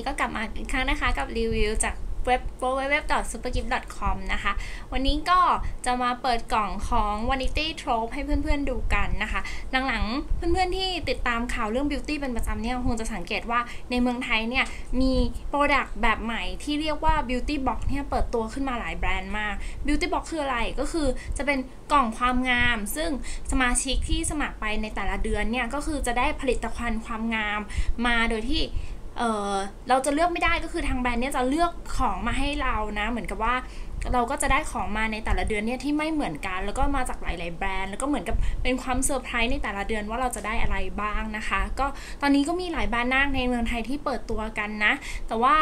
นี้ก็กลับมาอีกครั้งนะคะกับรีวิวจากเว็บ www.supergift.com นะคะ วันนี้ก็จะมาเปิดกล่องของ Vanity Trope ให้เพื่อนๆดูกันนะคะ หลังๆ เพื่อนๆที่ติดตามข่าวเรื่อง beauty เป็นประจำเนี่ยคงจะสังเกตว่าในเมืองไทยเนี่ย มีโปรดักต์แบบใหม่ที่เรียกว่า beauty box เนี่ยเปิดตัวขึ้นมาหลายแบรนด์มาก beauty box คืออะไรก็คือจะเป็นกล่องความงาม ซึ่งสมาชิกที่สมัครไปในแต่ละเดือนเนี่ยก็คือจะได้ผลิตภัณฑ์ความงามมาโดยที่ เออเราจะเลือกไม่ได้ก็คือทางแบรนด์เนี่ยจะเลือกของมาให้เรานะ เหมือนกับว่าเราก็จะได้ของมาในแต่ละเดือนเนี่ยที่ไม่เหมือนกัน แล้วก็มาจากหลายๆแบรนด์ แล้วก็เหมือนกับเป็นความเซอร์ไพรส์ในแต่ละเดือนว่าเราจะได้อะไรบ้างนะคะ ก็ตอนนี้ก็มีหลายแบรนด์นากในเมืองไทยที่เปิดตัวกันนะ แต่ว่า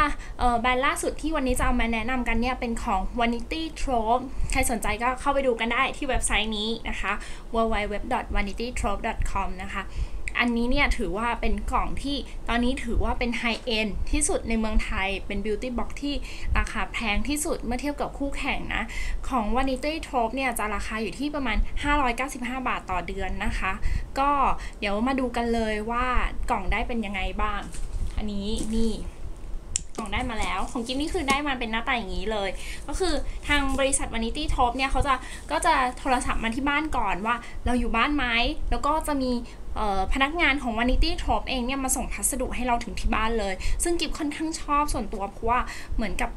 แบรนด์ล่าสุดที่วันนี้จะเอามาแนะนำกันเนี่ยเป็นของ Vanity Trope ใครสนใจก็เข้าไปดูกันได้ที่เว็บไซต์นี้นะคะ www.vanitytrope.com นะคะ อันนี้เนี่ยถือว่าเป็นกล่องที่ตอนนี้ถือว่าเป็นไฮเอ็นที่สุดในเมืองไทย เป็นบิวตี้บ็อกที่ราคาแพงที่สุดเมื่อเทียบกับคู่แข่งนะ ของ Vanity t o ปเนี่ยจะราคาอยู่ที่ประมาณ 595 บาทต่อเดือนนะคะ ก็เดี๋ยวมาดูกันเลยว่ากล่องได้เป็นยังไงบ้าง อันนี้นี่ ของได้มาแล้ว ของกิมนี่คือได้มาเป็นหน้าตาอย่างนี้เลย ก็คือทางบริษัทวานิตี้ท็อปเนี่ยเขาจะก็จะโทรศัพท์มาที่บ้านก่อนว่าเราอยู่บ้านไหมแล้วก็จะมีพนักงานของ Vanity Top เองเนี่ยมาส่งพัสดุให้เราถึงที่บ้านเลย ซึ่งกิฟค่อนข้างชอบส่วนตัวเพราะว่าเหมือนกับ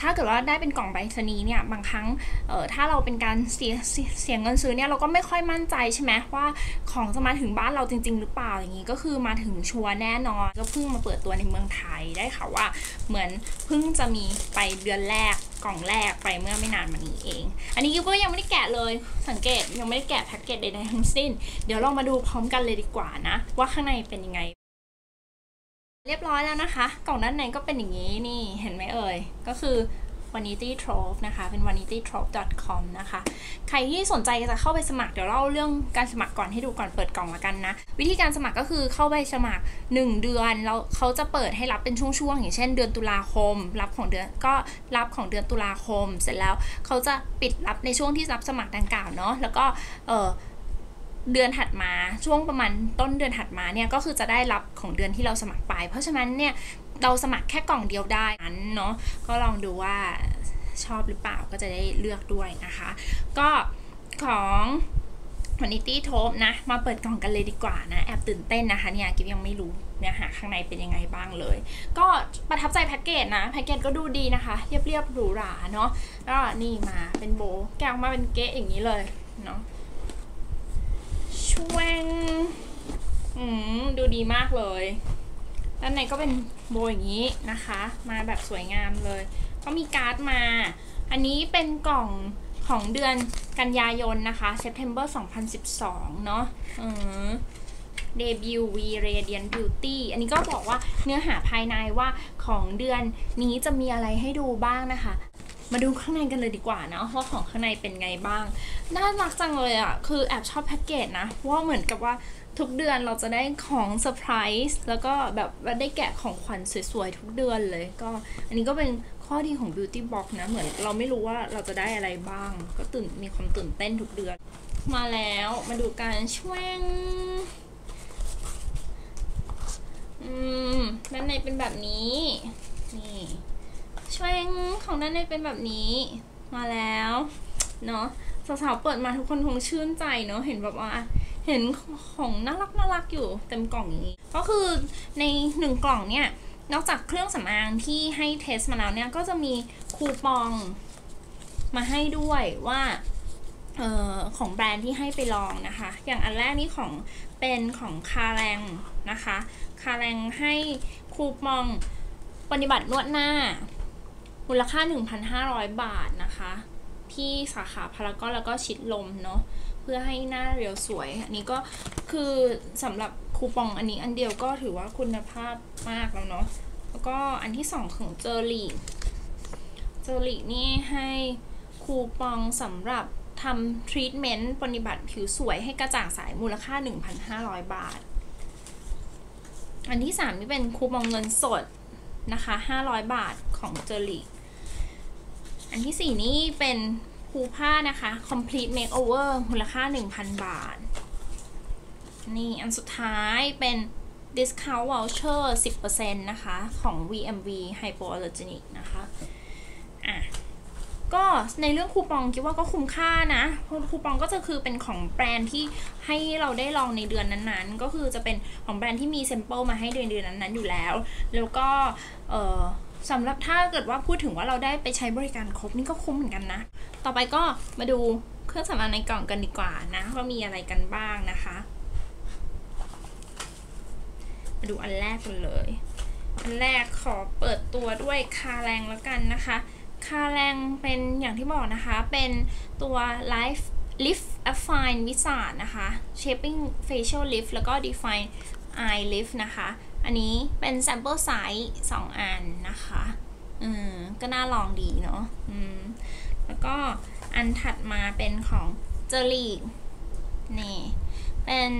ถ้าเกิดว่าได้เป็นกล่องใบสนีเนี่ยบางครั้งเออถ้าเราเป็นการเสียเสียเงินซื้อเนี่ยเราก็ไม่ค่อยมั่นใจใช่ไหมว่าของจะมาถึงบ้านเราจริง ๆ หรือเปล่าอย่างนี้ก็คือมาถึงชัวร์แน่นอนก็เพิ่งมาเปิดตัวในเมืองไทยได้ค่ะว่า เหมือนเพิ่งจะมีไปเดือนแรกกล่องแรกไปเมื่อไม่นานมานี้เอง อันนี้ก็ยังไม่ได้แกะเลยสังเกตยังไม่ได้แกะแพ็กเกจใดๆทั้งสิ้น เดี๋ยวลองมาดูพร้อมกันเลยดีกว่านะ ว่าข้างในเป็นยังไง เรียบร้อยแล้วนะคะ กล่องด้านในก็เป็นอย่างนี้นี่เห็นไหมเอ่ย ก็คือ vanity trove นะคะ เป็น vanity trove com นะคะ ใครที่สนใจจะเข้าไปสมัคร เดี๋ยวเล่าเรื่องการสมัครก่อนให้ดูก่อนเปิดกล่องละกันนะ วิธีการสมัครก็คือเข้าไปสมัคร 1 เดือนแล้วเขาจะเปิดให้รับเป็นช่วงๆ อย่างเช่น เดือนตุลาคม รับของเดือนก็รับของเดือนตุลาคม เสร็จแล้วเขาจะปิดรับในช่วงที่รับสมัครดังกล่าวเนาะ แล้วก็เออ เดือนถัดมาช่วงประมาณต้นเดือนถัดมาเนี่ยก็คือจะได้รับของเดือนที่เราสมัครไป เพราะฉะนั้นเนี่ยเราสมัครแค่กล่องเดียวได้นั้นเนาะก็ลองดูว่าชอบหรือเปล่าก็จะได้เลือกด้วยนะคะ ก็ของ Vanity t o p นะ มาเปิดกล่องกันเลยดีกว่านะ แอบตื่นเต้นนะคะเนี่ยกิฟยังไม่รู้เนื้อหาข้างในเป็นยังไงบ้างเลย ก็ประทับใจแพ็กเกจนะ แพ็กเกจก็ดูดีนะคะ เรียบๆหรูหราเนาะก็นี่มาเป็นโบแกงมาเป็นเก๊อย่างนี้เลยเนาะ ชวงอืมดูดีมากเลยด้านในก็เป็นโบอย่างนี้นะคะ มาแบบสวยงามเลย ก็มีการ์ดมา อันนี้เป็นกล่องของเดือนกันยายนนะคะ September 2012 เนาะเดบิววีเรเดียนบิวตี้อันนี้ก็บอกว่าเนื้อหาภายในว่าของเดือนนี้จะมีอะไรให้ดูบ้างนะคะ มาดูข้างในกันเลยดีกว่านะว่าของข้างในเป็นไงบ้าง น่ารักจังเลยอะ่ะ คือแอบชอบแพ็กเกจนะว่าเหมือนกับว่าทุกเดือนเราจะได้ของเซอร์ไพรส์แล้วก็แบบได้แกะของขวัญสวยๆ ทุกเดือนเลยก็ อันนี้ก็เป็นข้อดีของ Beauty Box นะ เหมือนเราไม่รู้ว่าเราจะได้อะไรบ้าง ก็ตื่นมีความตื่นเต้นทุกเดือน มาแล้วมาดูการช่วงอืมด้านในเป็นแบบนี้ นี่ ช่วงของด้านในเป็นแบบนี้มาแล้วเนาะสาวๆเปิดมาทุกคนคงชื่นใจเนาะเห็นแบบว่าเห็นของน่ารักน่ารักอยู่เต็มกล่องอย่างนี้ ก็คือในหนึ่งกล่องเนี่ยนอกจากเครื่องสำอางที่ให้เทสมาแล้วเนี่ยก็จะมีคูปองมาให้ด้วยว่าออของแบรนด์ที่ให้ไปลองนะคะ อย่างอันแรกนี่ของเป็นของคาแรงนะคะ คาแรงให้คูปองปฏิบัตินวดหน้า มูลค่า 1,500 บาทนะคะ ที่สาขาพารากอนแล้วก็ชิดลมเนาะเพื่อให้หน้าเรียวสวย อันนี้ก็คือสำหรับคูปองอันนี้อันเดียวก็ถือว่าคุณภาพมากแล้วเนาะแล้วก็อันที่สองของเจอรี่เจอรี่นี่ให้คูปองสำหรับทำทรีทเมนต์ปฏิบัติผิวสวยให้กระจ่างใสมูลค่า 1,500 บาท อันที่สามนี่เป็นคูปองเงินสดนะคะ 500 บาทของเจอรี่ อันที่สี่นี่เป็นภูผ้านะคะ complete makeover มูลค่า 1,000 บาท นี่อันสุดท้ายเป็น discount voucher 10%นะคะ ของ VMV Hypoallergenic นะคะอะก็ในเรื่องคูปองคิดว่าก็คุ้มค่านะ คูปองก็จะคือเป็นของแบรนด์ที่ให้เราได้ลองในเดือนนั้นๆ ก็คือจะเป็นของแบรนด์ที่มีเซมเปิลมาให้เดือนเดือนนั้นๆอยู่แล้ว แล้วก็เออ สำหรับถ้าเกิดว่าพูดถึงว่าเราได้ไปใช้บริการครบนี่ก็คุ้มเหมือนกันนะ ต่อไปก็มาดูเครื่องสำอางในกล่องกันดีกว่านะว่ามีอะไรกันบ้างนะคะ มาดูอันแรกกันเลย อันแรกขอเปิดตัวด้วยคาแรงแล้วกันนะคะ คาแรงเป็นอย่างที่บอกนะคะ เป็นตัว Life Lift Affine Visage นะคะ Shaping Facial Lift แล้วก็ Define Eye Lift นะคะ อันนี้เป็น sample size 2 อันนะคะอืมก็น่าลองดีเนาะอืมแล้วก็อันถัดมาเป็นของเจอรี่นี่เป็น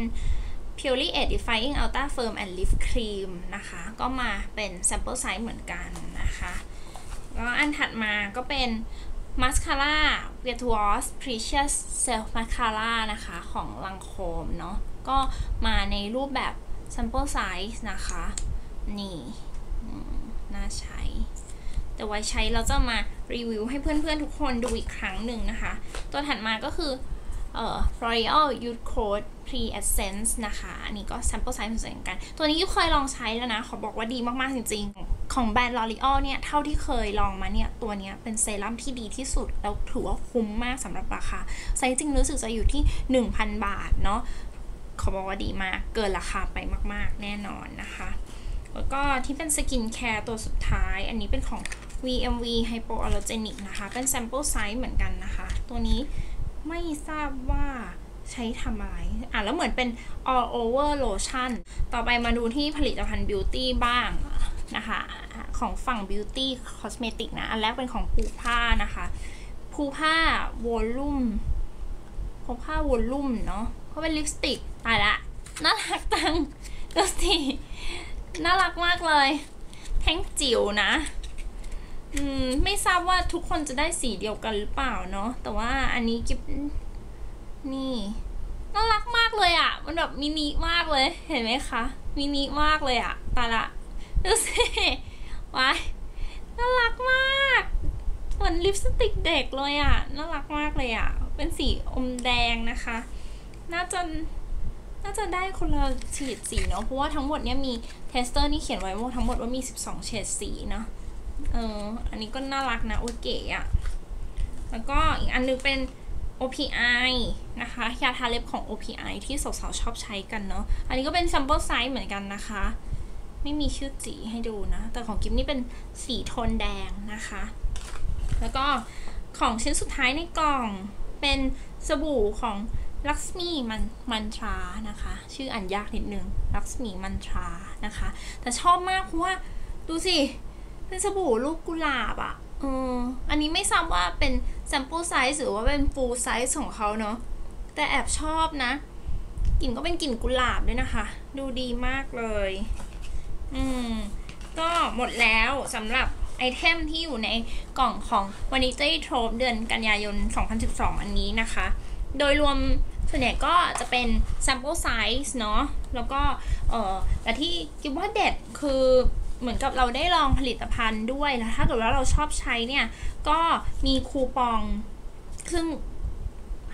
Purely Edifying Ultra Firm and Lift Cream นะคะ ก็มาเป็น sample size เหมือนกันนะคะแล้วอันถัดมาก็เป็นมาสคาร่า Virtuos Precious Self Mascara นะคะ ของลังโคมเนาะก็มาในรูปแบบ sample size นะคะ นี่น่าใช้ แต่ไว้ใช้เราจะมารีวิวให้เพื่อนๆทุกคนดูอีกครั้งหนึ่งนะคะ ตัวถัดมาก็คือเอ่อ Royal Youth Code Pre Essence นะคะ อันนี้ก็ sample size เหมือนกัน ตัวนี้ยูเคยลองใช้แล้วนะ ขอบอกว่าดีมาก ๆ จริง ๆ ของแบรนด์ L'Oreal เนี่ย เท่าที่เคยลองมาเนี่ย ตัวนี้เป็นเซรั่มที่ดีที่สุด แล้วถือว่าคุ้มมากสำหรับราคา ไซส์จริงรู้สึกจะอยู่ที่ 1,000 บาทเนาะ เขาบอกว่าดีมาก เกินราคาไปมากๆ แน่นอนนะคะ แล้วก็ที่เป็นสกินแคร์ตัวสุดท้าย อันนี้เป็นของ VMV Hypoallergenic นะคะ เป็น sample size เหมือนกันนะคะ ตัวนี้ไม่ทราบว่าใช้ทำอะไร อะ แล้วเหมือนเป็น all over lotion ต่อไปมาดูที่ผลิตภัณฑ์ beauty บ้างนะคะ ของฝั่ง beauty cosmetic นะ อันแรกเป็นของภูผ้านะคะภูผ้าวอลลุ่มภูผ้าวอลลุ่มเนาะเขาเป็นลิปสติกายละน่ารักจังดูสิน่ารักมากเลย แท่งจิ๋วนะ อืม ไม่ทราบว่าทุกคนจะได้สีเดียวกันหรือเปล่าเนาะแต่ว่าอันนี้กิบนี่น่ารักมากเลยอะ่ะ มันแบบมินิมากเลย เห็นไหมคะมินิมากเลยอะ่ะตาละดูสิว้ายน่ารักมากเหมือนลิปสติกเด็กเลยอะ่ะน่ารักมากเลยอะ่ะ เป็นสีอมแดงนะคะ น่าจะ น่าจะได้คนละฉีดสีเนาะเพราะว่าทั้งหมดเนี้ยมีเทสเตอร์นี่เขียนไว้ว่าทั้งหมดว่ามี 12 เฉดสีเนาะเอออันนี้ก็น่ารักนะโอเก๋อะแล้วก็อีกอันนึงเป็น OPI นะคะยาทาเล็บของ OPI ที่สาวๆชอบใช้กันเนาะอันนี้ก็เป็น sample size เหมือนกันนะคะ ไม่มีชื่อสีให้ดูนะ แต่ของกิฟนี่เป็นสีโทนแดงนะคะ แล้วก็ของชิ้นสุดท้ายในกล่องเป็นสบู่ของ ลักษมีมันมันทรานะคะ ชื่ออ่านยากนิดนึงลักษมีมันทรานะคะ แต่ชอบมากเพราะว่า ดูสิ เป็นสบู่ลูกกุหลาบอะ่ะเอออันนี้ไม่ทราบว่าเป็น sample size หรือว่าเป็น full size ของเขาเนาะแต่แอบชอบนะกลิ่นก็เป็นกลิ่นกุหลาบด้วยนะคะ ดูดีมากเลย อืม ก็หมดแล้วสำหรับไอเทมที่อยู่ในกล่องของ Vanity Trope เดือนกันยายน 2012 อันนี้นะคะ โดยรวม ส่วนใหญ่ก็จะเป็น sample size เนาะแล้วก็เออแต่ที่คิดว่าเด็ดคือเหมือนกับเราได้ลองผลิตภัณฑ์ด้วยแล้วถ้าเกิดว่าเราชอบใช้เนี่ย ก็มีคูปองซึ่ง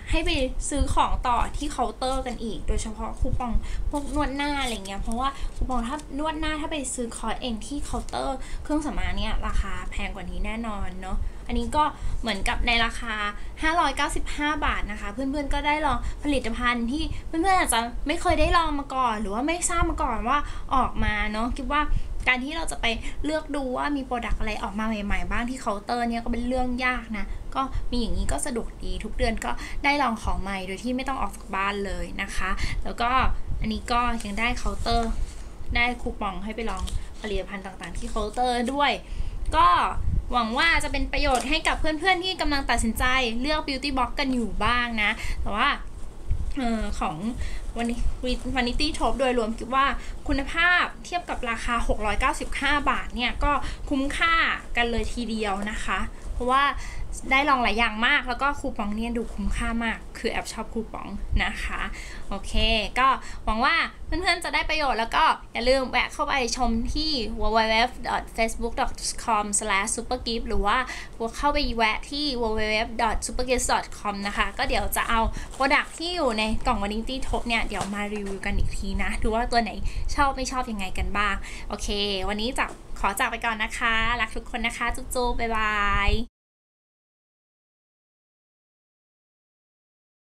ให้ไปซื้อของต่อที่เคาน์เตอร์กันอีก โดยเฉพาะคูปองพวกนวดหน้าอะไรเงี้ยเพราะว่าคูปองถ้านวดหน้าถ้าไปซื้อคอร์สเองที่เคาน์เตอร์ เครื่องสำอางเนี่ยราคาแพงกว่านี้แน่นอนเนาะอันนี้ก็เหมือนกับในราคา 595 บาทนะคะ เพื่อนๆก็ได้ลองผลิตภัณฑ์ที่เพื่อนๆอาจจะไม่เคยได้ลองมาก่อน หรือว่าไม่ทราบมาก่อนว่าออกมาเนาะคิดว่า การที่เราจะไปเลือกดูว่ามีโปรดักต์อะไรออกมาใหม่ๆ บ้างที่เคาน์เตอร์เนี่ยก็เป็นเรื่องยากนะ ก็มีอย่างนี้ก็สะดวกดีทุกเดือนก็ได้ลองของใหม่โดยที่ไม่ต้องออกจากบ้านเลยนะคะ แล้วก็อันนี้ก็ยังได้เคาน์เตอร์ ได้คูปองให้ไปลองผลิตภัณฑ์ต่างๆ ที่เคาน์เตอร์ด้วย ก็หวังว่าจะเป็นประโยชน์ให้กับเพื่อนๆที่กำลังตัดสินใจเลือก beauty box กันอยู่บ้างนะ แต่ว่าออของ วันนี้วันนิตี้ช็อปโดยรวมคิดว่าคุณภาพเทียบกับราคา 695 บาทเนี่ยก็คุ้มค่า กันเลยทีเดียวนะคะ เพราะว่าได้ลองหลายอย่างมาก แล้วก็คูปองเนี่ยดูคุ้มค่ามาก คือแอบชอบคูปองนะคะ โอเค ก็หวังว่าเพื่อนๆจะได้ประโยชน์แล้วก็อย่าลืมแวะเข้าไปชมที่ www.facebook.com/supergift หรือว่าเข้าไปแวะที่ www.supergift.com นะคะ ก็เดี๋ยวจะเอาโปรดักที่อยู่ในกล่องวันนี้ที่ทบเนี่ย เดี๋ยวมารีวิวกันอีกทีนะ ดูว่าตัวไหนชอบไม่ชอบยังไงกันบ้าง โอเค วันนี้จาก ขอจากไปก่อนนะคะ รักทุกคนนะคะ จุ๊บๆบ๊ายบาย